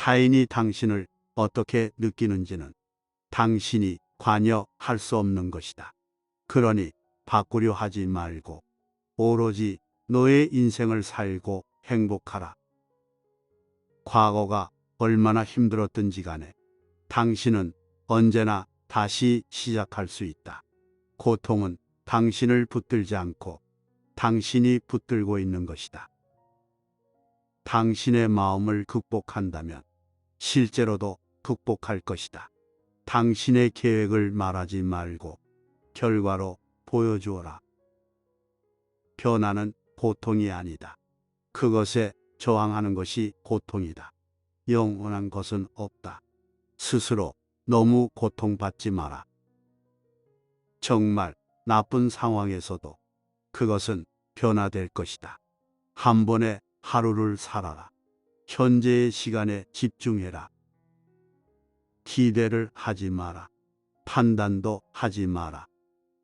타인이 당신을 어떻게 느끼는지는 당신이 관여할 수 없는 것이다. 그러니 바꾸려 하지 말고 오로지 너의 인생을 살고 행복하라. 과거가 얼마나 힘들었든지 간에 당신은 언제나 다시 시작할 수 있다. 고통은 당신을 붙들지 않고 당신이 붙들고 있는 것이다. 당신의 마음을 극복한다면 실제로도 극복할 것이다. 당신의 계획을 말하지 말고 결과로 보여주어라. 변화는 고통이 아니다. 그것에 저항하는 것이 고통이다. 영원한 것은 없다. 스스로 너무 고통받지 마라. 정말 나쁜 상황에서도 그것은 변화될 것이다. 한 번에 하루를 살아라. 현재의 시간에 집중해라. 기대를 하지 마라. 판단도 하지 마라.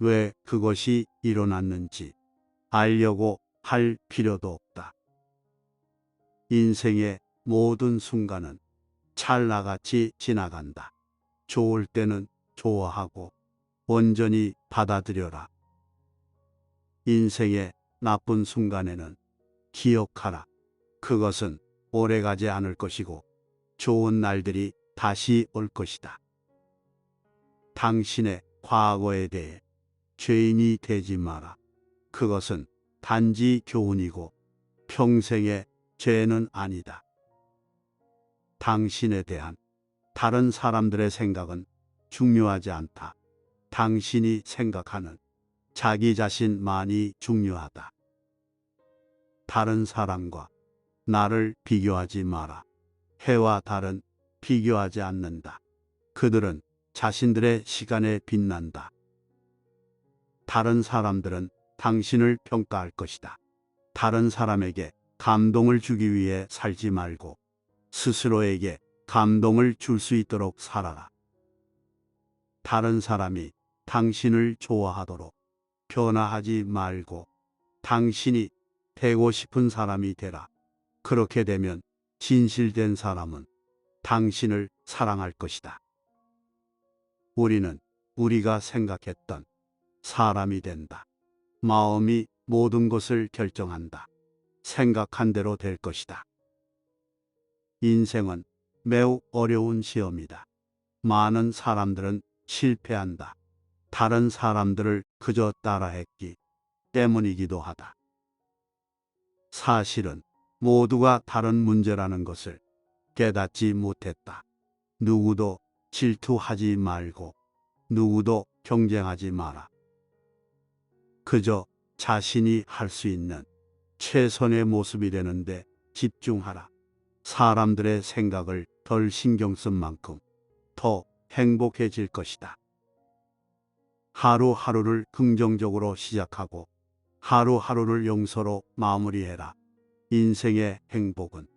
왜 그것이 일어났는지 알려고 할 필요도 없다. 인생의 모든 순간은 찰나같이 지나간다. 좋을 때는 좋아하고 온전히 받아들여라. 인생의 나쁜 순간에는 기억하라. 그것은 오래가지 않을 것이고 좋은 날들이 다시 올 것이다. 당신의 과거에 대해 죄인이 되지 마라. 그것은 단지 교훈이고 평생의 죄는 아니다. 당신에 대한 다른 사람들의 생각은 중요하지 않다. 당신이 생각하는 자기 자신만이 중요하다. 다른 사람과 나를 비교하지 마라. 해와 달은 비교하지 않는다. 그들은 자신들의 시간에 빛난다. 다른 사람들은 당신을 평가할 것이다. 다른 사람에게 감동을 주기 위해 살지 말고 스스로에게 감동을 줄 수 있도록 살아라. 다른 사람이 당신을 좋아하도록 변화하지 말고 당신이 되고 싶은 사람이 되라. 그렇게 되면 진실된 사람은 당신을 사랑할 것이다. 우리는 우리가 생각했던 사람이 된다. 마음이 모든 것을 결정한다. 생각한 대로 될 것이다. 인생은 매우 어려운 시험이다. 많은 사람들은 실패한다. 다른 사람들을 그저 따라했기 때문이기도 하다. 사실은 모두가 다른 문제라는 것을 깨닫지 못했다. 누구도 질투하지 말고 누구도 경쟁하지 마라. 그저 자신이 할 수 있는 최선의 모습이 되는데 집중하라. 사람들의 생각을 덜 신경 쓴 만큼 더 행복해질 것이다. 하루하루를 긍정적으로 시작하고 하루하루를 용서로 마무리해라. 인생의 행복은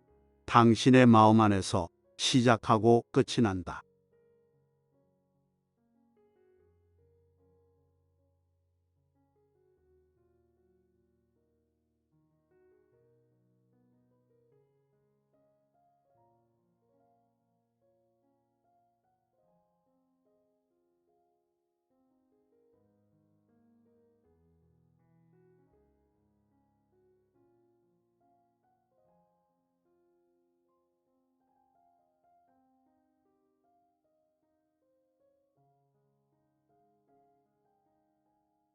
당신의 마음 안에서 시작하고 끝이 난다.